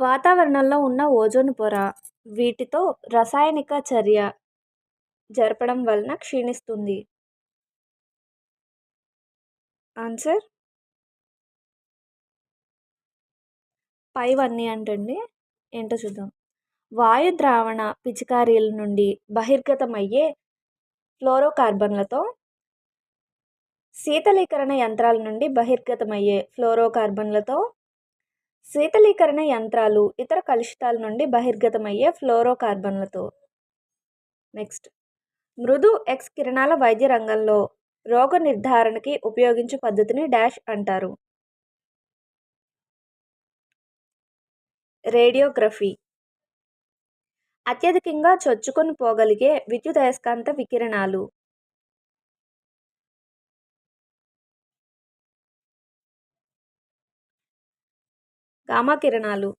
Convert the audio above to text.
వాతావరణంలో ఉన్న ఓజోన్ పొర వీటితో రసాయనిక చర్య జరపడం వలన క్షీణిస్తుంది. ఆన్సర్? పైవన్నీ అంటండి. ఏంటో చూద్దాం. వాయు ద్రావణ పిచికారీల నుండి బహిర్గతమయ్యే ఫ్లోరోకార్బన్లతో శీతలీకరణ యంత్రాల నుండి బహిర్గతమయ్యే ఫ్లోరోకార్బన్లతో శీతలీకరణ యంత్రాలు ఇతర కలుషితాల నుండి బహిర్గతమయ్యే ఫ్లోరోకార్బన్లతో. నెక్స్ట్. మృదు ఎక్స్ కిరణాల వైద్య రంగంలో రోగ నిర్ధారణకి ఉపయోగించే పద్ధతిని డాష్ అంటారు. రేడియోగ్రఫీ. అత్యధికంగా చొచ్చుకొని పోగలిగే విద్యుదయస్కాంత వికిరణాలు. గామా కిరణాలు